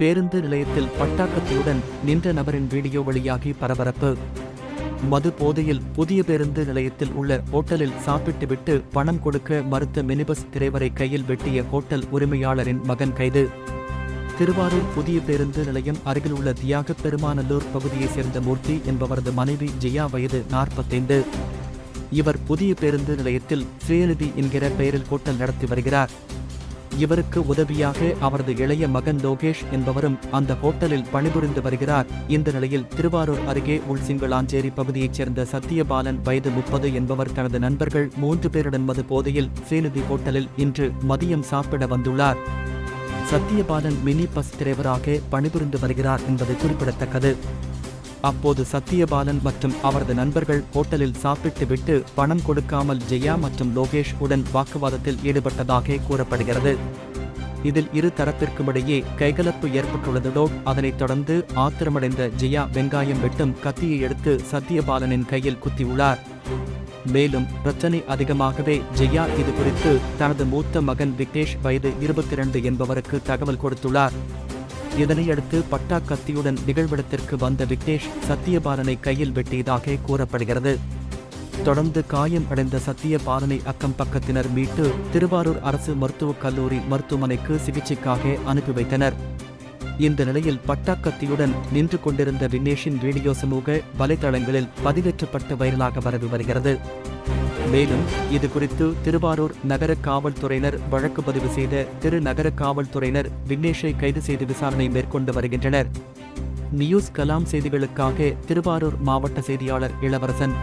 பேருந்து நிலையத்தில் பட்டாக்கத்தியுடன் நின்ற நபரின் வீடியோ வெளியாகி பரபரப்பு. மது போதையில் புதிய பேருந்து நிலையத்தில் உள்ள ஹோட்டலில் சாப்பிட்டுவிட்டு பணம் கொடுக்க மறுத்த மினிபஸ் டிரைவரை கையில் வெட்டிய ஹோட்டல் உரிமையாளரின் மகன் கைது. திருவாரூர் புதிய பேருந்து நிலையம் அருகில் உள்ள தியாக பெருமாநல்லூர் பகுதியைச் சேர்ந்த மூர்த்தி என்பவரது மனைவி ஜெயா வயது நாற்பத்தைந்து. இவர் புதிய பேருந்து நிலையத்தில் சுயநிதி என்கிற பெயரில் ஹோட்டல் நடத்தி வருகிறார். இவருக்கு உதவியாக அவரது இளைய மகன் லோகேஷ் என்பவரும் அந்த ஹோட்டலில் பணிபுரிந்து வருகிறார். இந்த நிலையில் திருவாரூர் அருகே உள்சிங்களாஞ்சேரி பகுதியைச் சேர்ந்த சத்தியபாலன் வயது முப்பது என்பவர் தனது நண்பர்கள் மூன்று பேருடன் மது போதையில் ஸ்ரீநிதி ஹோட்டலில் இன்று மதியம் சாப்பிட வந்துள்ளார். சத்தியபாலன் மினி பஸ் டிரைவராக பணிபுரிந்து வருகிறார் என்பது குறிப்பிடத்தக்கது. அப்போது சத்தியபாலன் மற்றும் அவரது நண்பர்கள் ஹோட்டலில் சாப்பிட்டுவிட்டு பணம் கொடுக்காமல் ஜெயா மற்றும் லோகேஷ் உடன் வாக்குவாதத்தில் ஈடுபட்டதாக கூறப்படுகிறது. இதில் இரு தரப்பிற்குமிடையே கைகலப்பு ஏற்பட்டுள்ளதோடு அதனைத் தொடர்ந்து ஆத்திரமடைந்த ஜெயா வெங்காயம் வெட்டும் கத்தியை எடுத்து சத்தியபாலனின் கையில் குத்தியுள்ளார். மேலும் பிரச்சனை அதிகமாகவே ஜெயா இது குறித்து தனது மூத்த மகன் விக்னேஷ் வயது இருபத்தி இரண்டு என்பவருக்கு தகவல் கொடுத்துள்ளார். இதனையடுத்து பட்டா கத்தியுடன் நிகழ்விடத்திற்கு வந்த விக்னேஷ் சத்தியபாலனை கையில் வெட்டியதாக கூறப்படுகிறது. தொடர்ந்து காயம் அடைந்த சத்தியபாலனை அக்கம் பக்கத்தினர் மீட்டு திருவாரூர் அரசு மருத்துவக் கல்லூரி மருத்துவமனைக்கு சிகிச்சைக்காக அனுப்பி வைத்தனர். இந்த நிலையில் பட்டாக்கத்தியுடன் நின்று கொண்டிருந்த விக்னேஷின் வீடியோ சமூக வலைதளங்களில் பதிவேற்றப்பட்டு வைரலாக பரவி வருகிறது. மேலும் இது குறித்து திருவாரூர் நகர காவல்துறையினர் வழக்கு பதிவு செய்த திரு நகர காவல்துறையினர் விக்னேஷை கைது செய்து விசாரணை மேற்கொண்டு வருகின்றனர். நியூஸ் கலாம் செய்திகளுக்காக திருவாரூர் மாவட்ட செய்தியாளர் இளவரசன்.